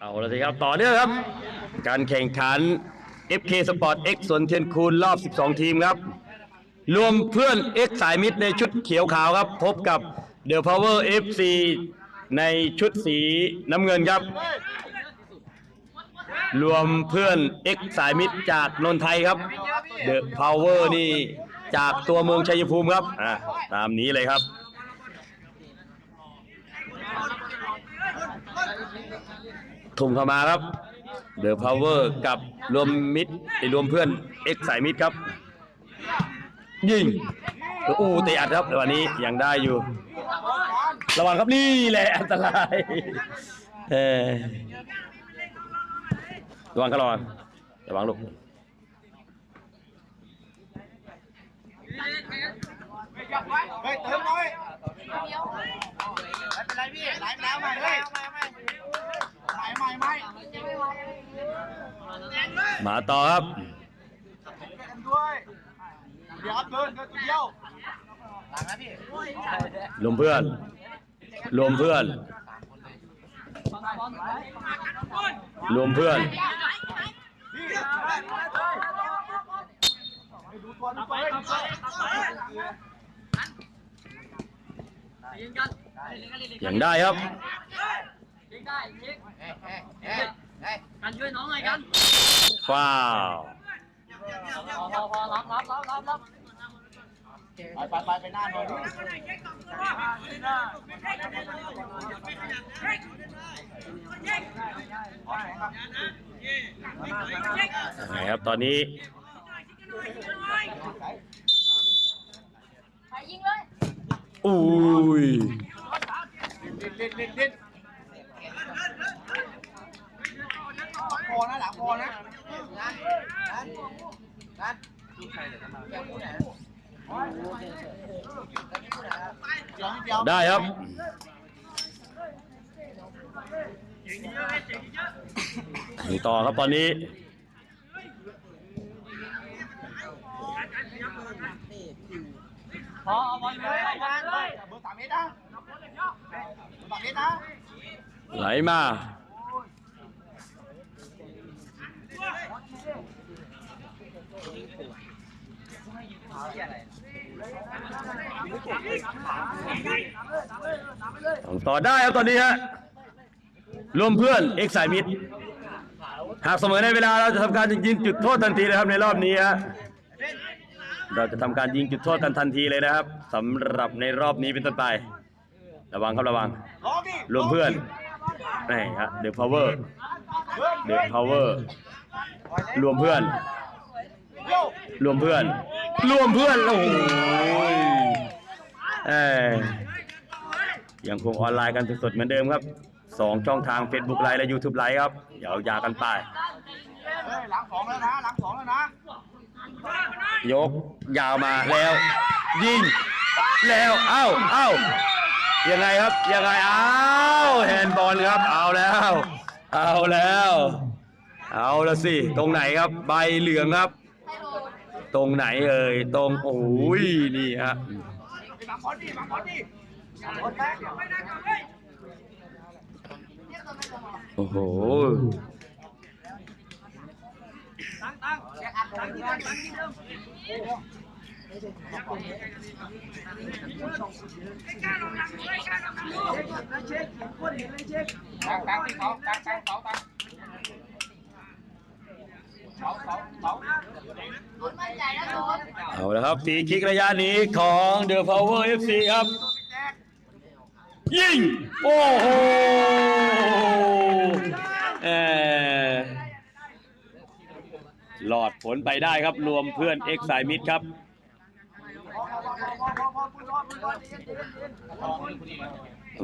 เอาละสิครับต่อเนื่องครับ การแข่งขัน FK Sport X ส่วนเทียนคูณรอบ 12 ทีมครับ รวมเพื่อน X สายมิตรในชุดเขียวขาวครับ พบกับ The Power FC ในชุดสีน้ำเงินครับ รวมเพื่อน X สายมิตรจากนนทไทยครับ The Power นี่จากตัวเมืองชัยภูมิครับอ่าตามนี้เลยครับ ทุ่มเข้ามาครับเดอะพาวเวอร์กับรวมมิตรไอรวมเพื่อนเอ็กสายมิตรครับ ยิงอู้ตะอัดครับวันนี้ยังได้อยู่ ระวังครับนี่แหละอันตรายเออระวังครับระวังระวังลูกเฮ้ยเติมหน่อยไม่เป็นไรพี่ไหลไปแล้วม่เลย มาต่อครับรวมเพื่อนรวมเพื่อนรวมเพื่อนยังได้ครับ เพื่อนพี่ดูตัวดูตัวยังได้ครับกันช่วยน้องหน่อยกันฟ้าวพอพอรับรับรับรับรับไปไปไปไปหน้าหน่อยยังไงครับตอนนี้ไปยิงเลยอุ้ยดิ้นดิ้นดิ้นดิ้นพอนะหลังพอนะนั่นนั่นนั่นเดี๋ยวนิดเดียว ได้ครับมีต่อครับตอนนี้พอเอาบอลเลยเอาบอลเลยเบอร์สามเมตรนะเบอร์สามเมตรนะ ไหลมา ต่อได้ครับตอนนี้ฮะรวมเพื่อนเอกสายมิตร หากเสมอในเวลาเราจะทำการยิงจุดโทษทันทีนะครับในรอบนี้ฮะเราจะทำการยิงจุดโทษกันทันทีเลยนะครับสำหรับในรอบนี้เป็นต้นไประวังครับระวังรวมเพื่อนนี่ฮะ The Power The Power รวมเพื่อน รวมเพื่อน รวมเพื่อนโอ้โหเอ้ยยังคงออนไลน์กันสดๆเหมือนเดิมครับสองช่องทาง Facebook ไลน์และ YouTube ไลน์ครับยาวยากันไปเฮ้ยหลังสองแล้วนะหลังสองแล้วนะยกยาวมาแล้ว ยิง แล้วเอ้าเอ้ายังไงครับยังไงเอ้าแฮนด์บอลครับ เอาแล้ว เอาแล้ว เอาละสิ ตรงไหนครับใบเหลืองครับ ตรงไหนเอ่ยตรงโอ้ยนี่ฮะบางคนดิบางคนดิคนแรกโอ้โหตั้งตั้งตั้งที่เดิมตั้งที่เดิมตั้งตั้งที่เขาตั้งตั้งเขาตั้งเขาเขาเขา เอาละครับตีคิกระยะนี้ของ The Power FC ครับ ยิง โอ้โหเออหลอดผลไปได้ครับรวมเพื่อน X สายมิดครับ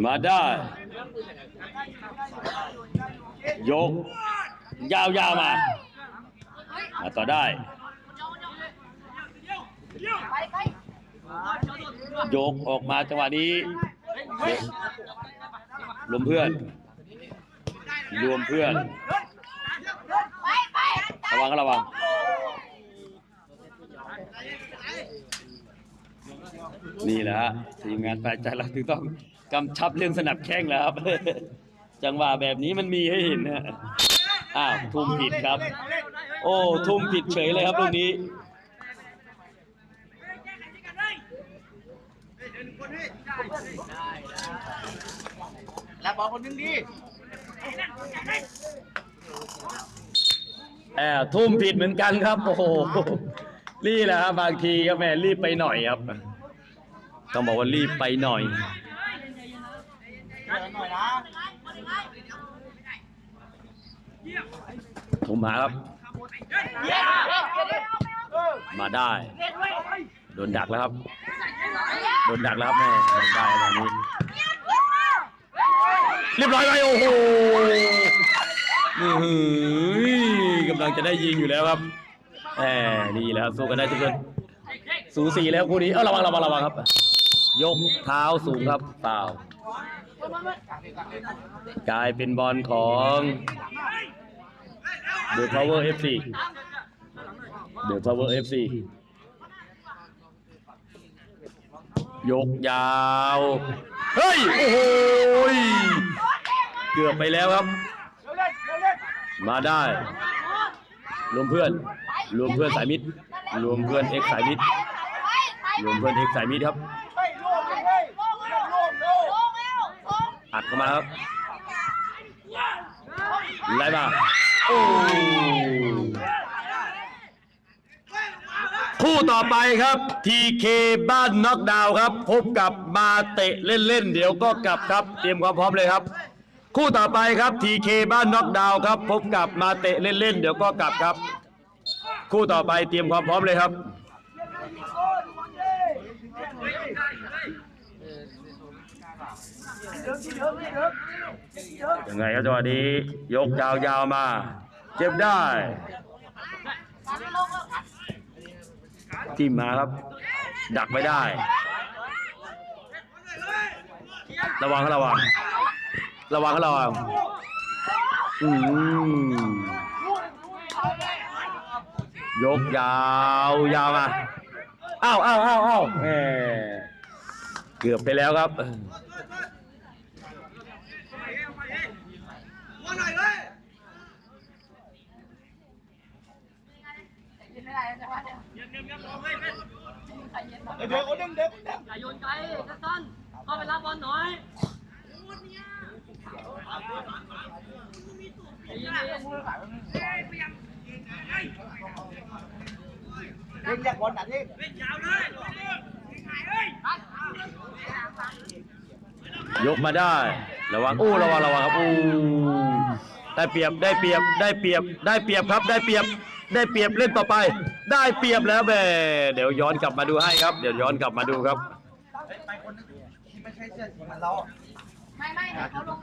มาได้ ยก ยาวๆมา มาต่อได้ไปไปยกออกมาจังหวะนี้รวมเพื่อน รวมเพื่อน ระวังครับระวังนี่แหละฮะทีมงานฝ่ายใจเราถึงต้องกำชับเรื่องสนับแข้งแล้วครับ จังหวะแบบนี้มันมีให้เห็นนะอ้าวทุ่มผิดครับ โอ้ทุ่มผิดเฉยเลยครับลูกนี้รับบอลคนหนึงดีแอบทุ่มผิดเหมือนกันครับ โอ้โหนี่แหละครับบางทีก็แม่รีบไปหน่อยครับ ต้องบอกว่ารีบไปหน่อยเดินหน่อยนะทุ่มหาครับ มาได้ โดนดักแล้วครับ โดนดักแล้วครับแม่โดนได้แบบนี้ เรียบร้อยไปโอ้โหอื้อหือกำลังจะได้ยิงอยู่แล้วครับแหมนี่แหล้วสู้กันได้ทุกคน สูสีแล้วคู่นี้ เออระวังระวังระวังครับ ยกเท้าสูงครับเปล่ากลายเป็นบอลของ The Power FC The Power FC ยกยาว เฮ้ย โอ้โหยเกือบไปแล้วครับ มาได้ รวมเพื่อน รวมเพื่อนสายมิตร รวมเพื่อนเอ็กสายมิตร รวมเพื่อนเอ็กสายมิตรครับ อัดเข้ามาครับไล่มา คู่ต่อไปครับ TK บ้านน็อกดาวครับ พบกับมาเตะเล่นๆ เดี๋ยวก็กลับครับ เตรียมความพร้อมเลยครับ คู่ต่อไปครับ TK บ้านน็อกดาวครับ พบกับมาเตะเล่นๆ เดี๋ยวก็กลับครับ คู่ต่อไปเตรียมความพร้อมเลยครับยังไงครับจังหวะนี้ยกยาวๆมา เก็บได้จิ้มมาครับ ดักไม่ได้ ระวังครับระวัง ระวังครับระวังอืมยกยาวยาวมาอ้าวอ้าวอ้าวอ้าวเกือบไปแล้วครับ เดี๋ยวคนหนึงเดี๋ยวคนหนึง อย่าโยนไกลสั้นๆเข้าไปรับบอลหน่อยใจเย็น เล่น แยกบอลหนักที่ยกมาได้ ระวังอู้ระวังระวังครับอู้ได้เปรียบได้เปรียบได้เปรียบได้เปรียบครับ ได้เปรียบได้เปรียบเล่นต่อไป ได้เปรียบแล้วแม่เดี๋ยวย้อนกลับมาดูให้ครับ เดี๋ยวย้อนกลับมาดูครับไปคนหนึงที่ไม่ใช่เสื้อสีมันเราไม่ไม่เดี๋ยวเขาลง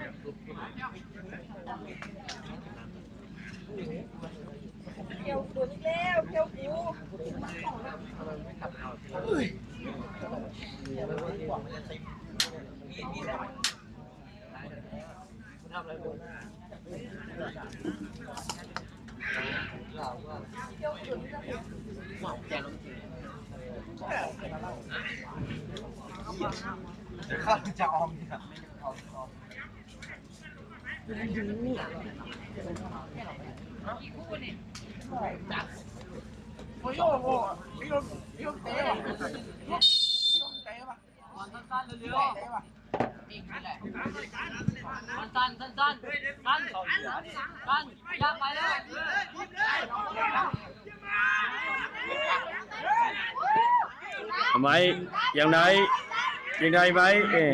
ข้าวจะออมเนี่ยโอ้ยโอ้โหพี่โดนพี่โดนเตะว่ะพี่โดนเตะว่ะๆบอลสั้นๆเร็วเตะว่ะๆสั้นๆสั้นสั้นสั้นยากไปแล้วทำไมยังไงยังไงไหมเอ๊ะ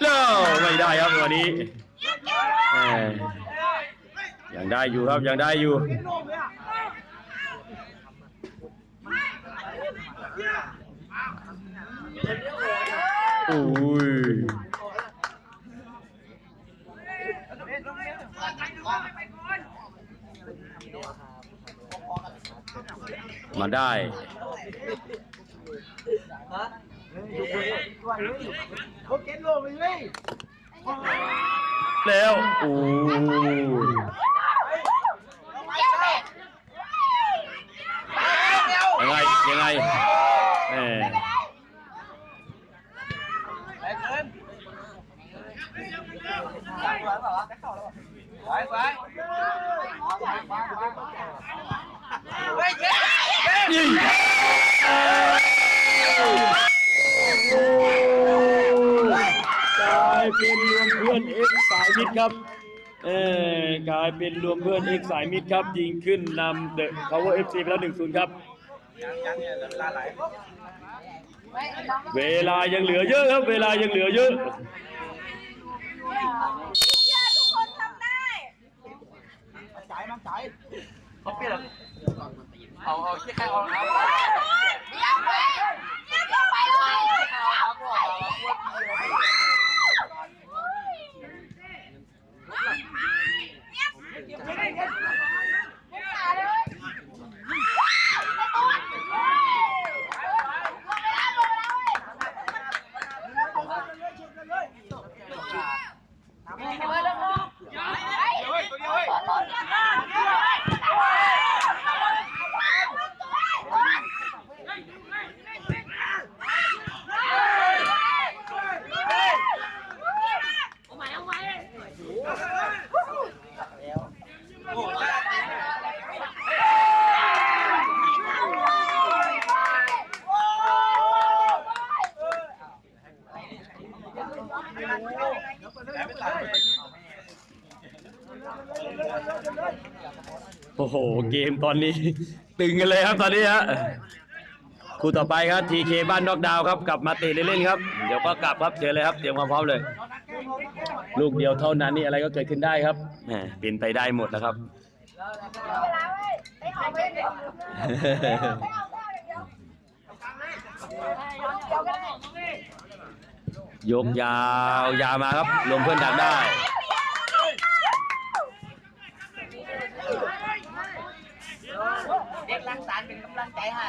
เล่าไม่ได้ครับวันนี้ ยังได้อยู่ครับยังได้อยู่โอ้ยมาได้เขาเก็ตโลไปเลยแล้วโอ้ ยังไงเออยิงกลายเป็นรวมเพื่อนเอกสายมิดครับ เออกลายเป็นรวมเพื่อนเอกสายมิดครับ ยิงขึ้นนำเดอะพาวเวอร์เอฟซีไปแล้วหนึ่งศูนย์ครับ เวลายังเหลือเยอะครับ เวลายังเหลือเยอะทุกคนทำได้จ่ายมันจ่ายเขาเปลี่ยนเอาเอาที่ใครเอาเอา เดี๋ยวไปเดี๋ยวไปเลย เอาก็เอาเอา โอ้โห เกมตอนนี้ ตึงกันเลยครับตอนนี้ฮะคู่ต่อไปครับ TK บ้านนอกดาวครับกลับมาเตะเล่นๆครับ เดี๋ยวก็กลับครับเจอเลยครับเตรียมความพร้อมเลย ลูกเดียวเท่านั้นนี่อะไรก็เกิดขึ้นได้ครับแหมเป็นไปได้หมดแล้วครับยกยกยาวยาวมาครับรวมเพื่อนดักได้ เด็กรักษาเป็นกำลังใจให้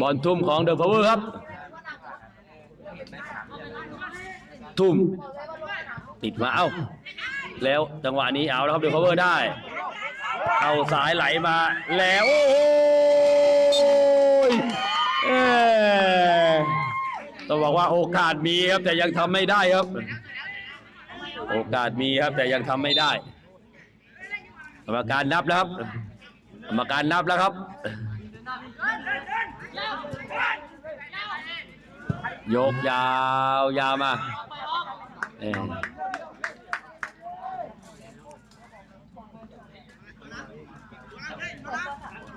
บอลทุ่มของเดอะพาวเวอร์ครับ ทุ่ม ติดมาเอ้า แล้วจังหวะนี้เอาแล้วครับเดอะพาวเวอร์ได้เข้าสายไหลมาแล้วโอ้ยเอ้ย ต้องบอกว่าโอกาสมีครับแต่ยังทำไม่ได้ครับ โอกาสมีครับแต่ยังทำไม่ได้กรรมการนับแล้วครับกรรมการนับแล้วครับยกยาวยาวมาเออ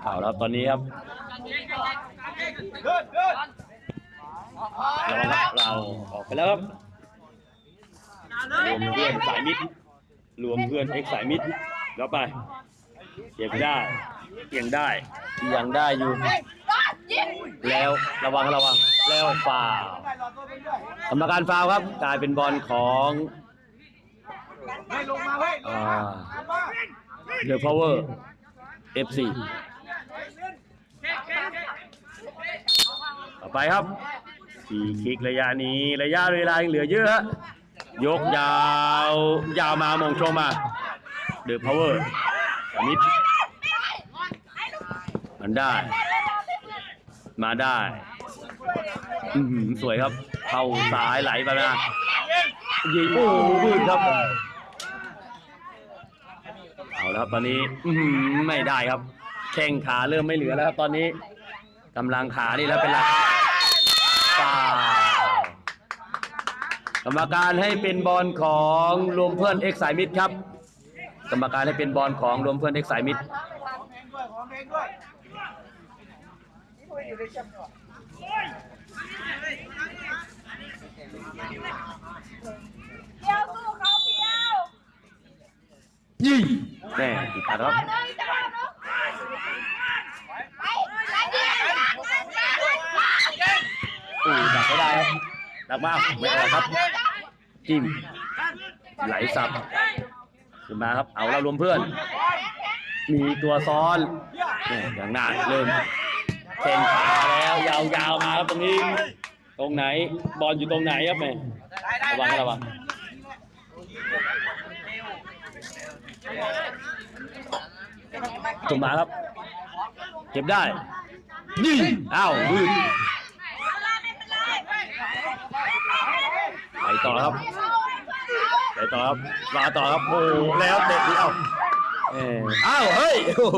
เอาแล้วตอนนี้ครับเรา ครับเราออกไปแล้วครับรวมเพื่อนสายมิตรรวมเพื่อนเอ็กสายมิตรแล้วไปเก็บได้ยังได้ยังได้อยู่ยิงแล้วระวังระวังแล้วฟาวล์กรรมการฟาวล์ครับกลายเป็นบอลของให้ลงมาเฮ้ยอ่าเดอะพาวเวอร์ FC ต่อไปครับ สี่คิกระยะนี้ระยะเวลายังเหลือเยอะ ยกยาว ยาวมามงชงมาเดือะพาวเวอร์มิดมันได้ มาได้อื้อหือสวยครับ เข้าซ้ายไหลไปนะยิงโอ้โหวืดครับ เอาแล้วครับตอนนี้อื้อหือไม่ได้ครับ แข้งขาเริ่มไม่เหลือแล้วครับตอนนี้กำลังขานี่แล้วเป็นหลัก กรรมการให้เป็นบอลของรวมเพื่อนเอ็กสายมิดครับ กรรมการให้เป็นบอลของรวมเพื่อนเอ็กสายมิดด้วยของเองด้วยเดี๋ยวสู้เขาเพียวยิงแน่ติดขัดครับหนึ่งจังหวะนึงไปไปยิงอู้ดักไม่ได้ครับ ดักมาไม่ออกครับ จิ้ม ไหลสับขึ้นมาครับ เอาแล้วรวมเพื่อน มีตัวซ้อนเนี่ยอย่างนาเริ่มแข่งขาแล้วยาวๆมาครับตรงนี้ ตรงไหน บอลอยู่ตรงไหนครับแม่ระวังระวังถูกมาครับ เก็บได้ยิงอ้าววืด ต่อครับไปต่อครับมาต่อครับโอ้โหแล้วเตะที่เอ้าเอ้ยเอ้าเฮ้ยโอ้โห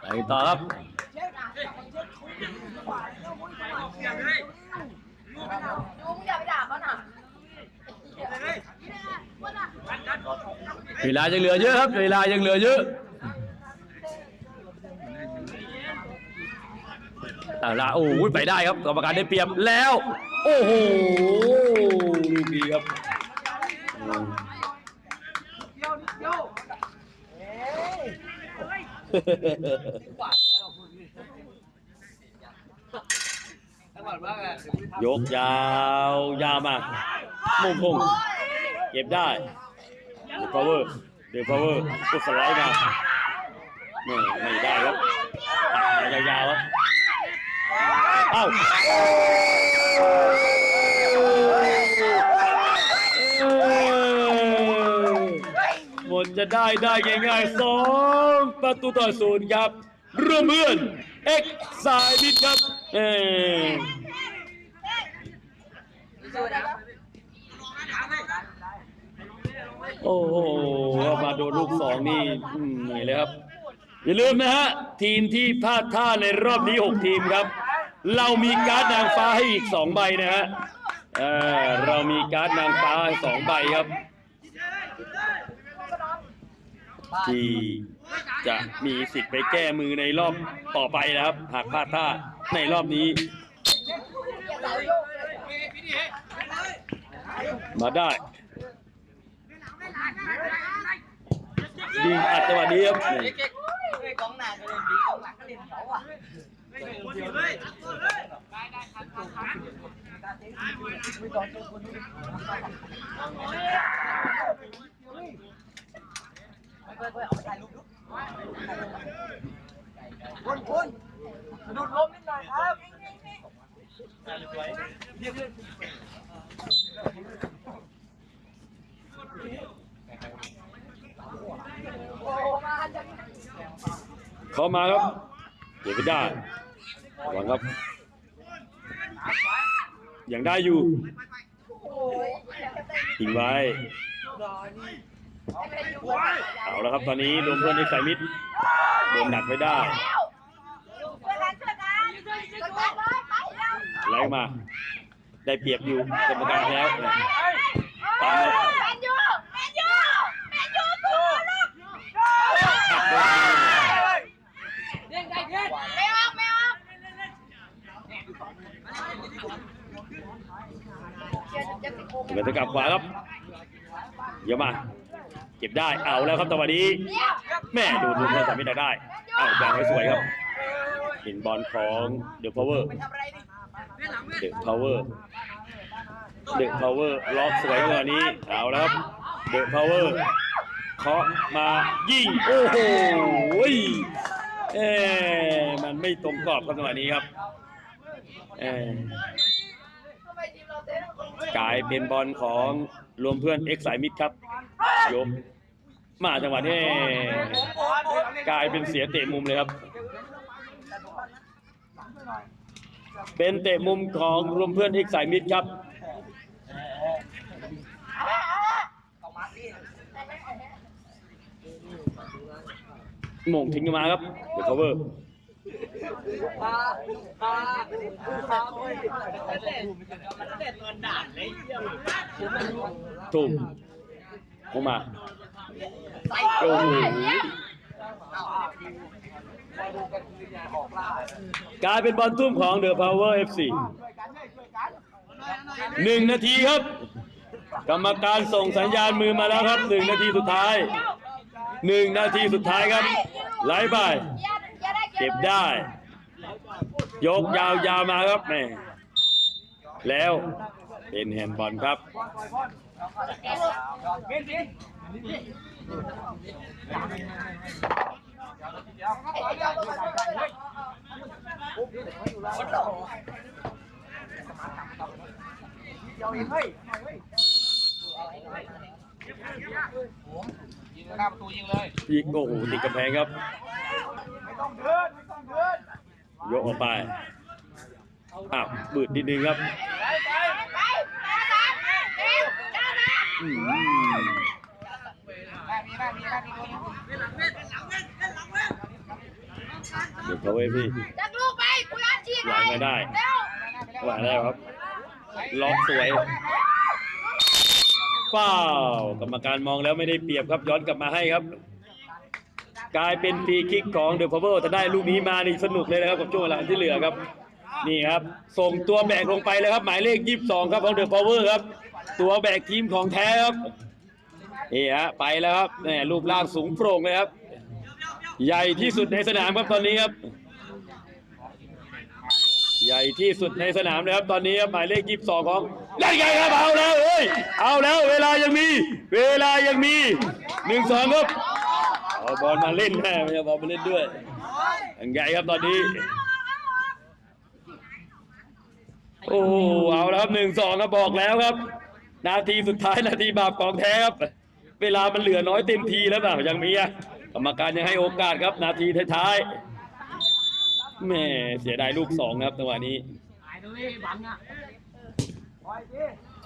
ไปต่อครับดูมึงอย่าไปด่าเขาหน่ะ เวลายังเหลือเยอะครับ เวลายังเหลือเยอะเอาละโอ้โหไปได้ครับกรรมการได้เปรียบแล้ว โอ้โหลูกดีครับยกยาวยาวมามุ่งพุ่ง เก็บได้เด p พาวเวอร์เด p พาวเวอร์ก็สไลด์มาไม่ไม่ได้ครับตัดมายาวๆครับเอ้าหมดจะได้ได้ง่ายๆสองประตูต่อศูนย์ครับร่วมเพื่อนเอ็กซายบิดครับ เออ โอ้โหมาโดนลูกสองนี่อืมเหนื่อยเลยครับ อย่าลืมนะฮะ ทีมที่พลาดท่าในรอบนี้ 6 ทีมครับ เรามีการ์ดนางฟ้าให้อีก 2 ใบนะฮะเออเรามีการ์ดนางฟ้าสองใบครับ ที่จะมีสิทธิ์ไปแก้มือในรอบต่อไปนะครับ หากพลาดท่าในรอบนี้ มาได้ ยิงอัดจังหวะนี้ครับนี่กองหน้าก็เล่นดีกองหลังก็เล่นเขาอะคุณคุณดูดลมนิดหน่อยครับเเข้ามาครับเดี๋ยวไม่ได้หวังครับ ยังได้อยู่ทิ้งไว้ เอาแล้วครับตอนนี้รวมเพื่อนในสายมิดโดนหนักไม่ได้ไล้วไหลมา ได้เปรียบอยู่กรรมการแล้วตามแมครับนยูแมนยูแมนยูสู้ลูกไม่ออกไม่ออกเชียร์จะติ ดโกงเหมือนจะกลับขวาครับเดี๋ยวมา เก็บได้เอาแล้วครับจังหวะนี้เดี๋ยวแม่ดูดูเพื่อนสามิดได้เอาวางไว้สวยครับเห็นบอลของเดอะพาวเวอร์เดอะพาวเวอร์เดอะพาวเวอร์ล็อกสวยกว่านี้เอาแล้วครับเดอะพาวเวอร์เคาะมายิงโอ้โหเอ๊มันไม่ตรงกรอบครับจังหวะนี้ครับเอ๊ะ ทำไมทีมเราเต้นคน กลายเป็นบอลของรวมเพื่อนเอ็กสายมิดครับยกมาจังหวะนี้กลายเป็นเสียเตะมุมเลยครับ เป็นเตะมุมของรวมเพื่อนเอ็กสายมิดครับมงทิ้งมาครับเดี๋ยว cover ปลาปลาปลาโอ้ยมันเล่นมันเล่นมันด่านเลยเยี่ยมทุ่มลงมาใส่โอ้โหกลายเป็นบอลทุ่มของเดอะพาวเวอร์เอฟซีหนึ่งนาทีครับ กรรมการส่งสัญญาณมือมาแล้วครับหนึ่งนาทีสุดท้ายหนึ่งนาทีสุดท้ายครับไหลไป เก็บได้ ยกยาวยาวมาครับแม่แล้วเป็นแฮนด์บอลครับเหน้าประตูยิงเลยยิงโอ้โหติดกำแพงครับไม่ต้องเดินไม่ต้องเดินยกออกไปอ้าวบืดนิดนึงครับไปไปไปตามมาเร็วตามมาอืมหน้ามีหน้ามีหน้ามีตัวนึงเดี๋ยวเขาไว้พี่จักลูกไปกูรับชีพวางไม่ได้เร็ววางได้ครับล็อกสวย ฟ้าวกรรมการมองแล้วไม่ได้เปรียบครับย้อนกลับมาให้ครับ กลายเป็นฟรีคิกของเดอะพาวเวอร์แต่ได้ลูกนี้มานี่สนุกเลยนะครับกับช่วงเวลาที่เหลือครับ นี่ครับ ส่งตัวแบกลงไปเลยครับ หมายเลข 22 ครับของเดอะพาวเวอร์ครับ ตัวแบกทีมของแท้ครับนี่ฮะไปแล้วครับแหมรูปร่างสูงโปร่งเลยครับ ใหญ่ที่สุดในสนามครับตอนนี้ครับ ใหญ่ที่สุดในสนามเลยครับ ตอนนี้ครับหมายเลข22ของนั่นไงครับเอาแล้วเอ้ยเอาแล้วเวลายังมี เวลายังมีหนึ่งสองครับเอาบอลมาเล่นแม่ไม่เอาบอลมาเล่นด้วยยังไงครับตอนนี้ โอ้เอาแล้วครับหนึ่งสองครับบอกแล้วครับ นาทีสุดท้ายนาทีบาปของแท้ครับ เวลามันเหลือน้อยเต็มทีแล้วเปล่ายังมีอะกรรมการยังให้โอกาสครับ นาทีท้ายๆ แม่เสียดายลูกสองครับจังหวะนี้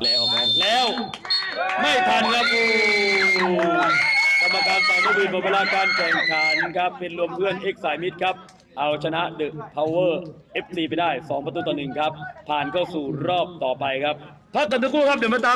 แล้วครับแล้ว ไม่ทันครับโอ้กรรมการฝั่งนกบินหมดเวลาการแข่งขันครับ เป็นรวมเพื่อนเอกสายมิตรครับ เอาชนะเดอะพาวเวอร์ FC ไปได้ 2 ประตูต่อหนึ่งครับ ผ่านเข้าสู่รอบต่อไปครับพักกันสักครู่ครับเดี๋ยวมาตาม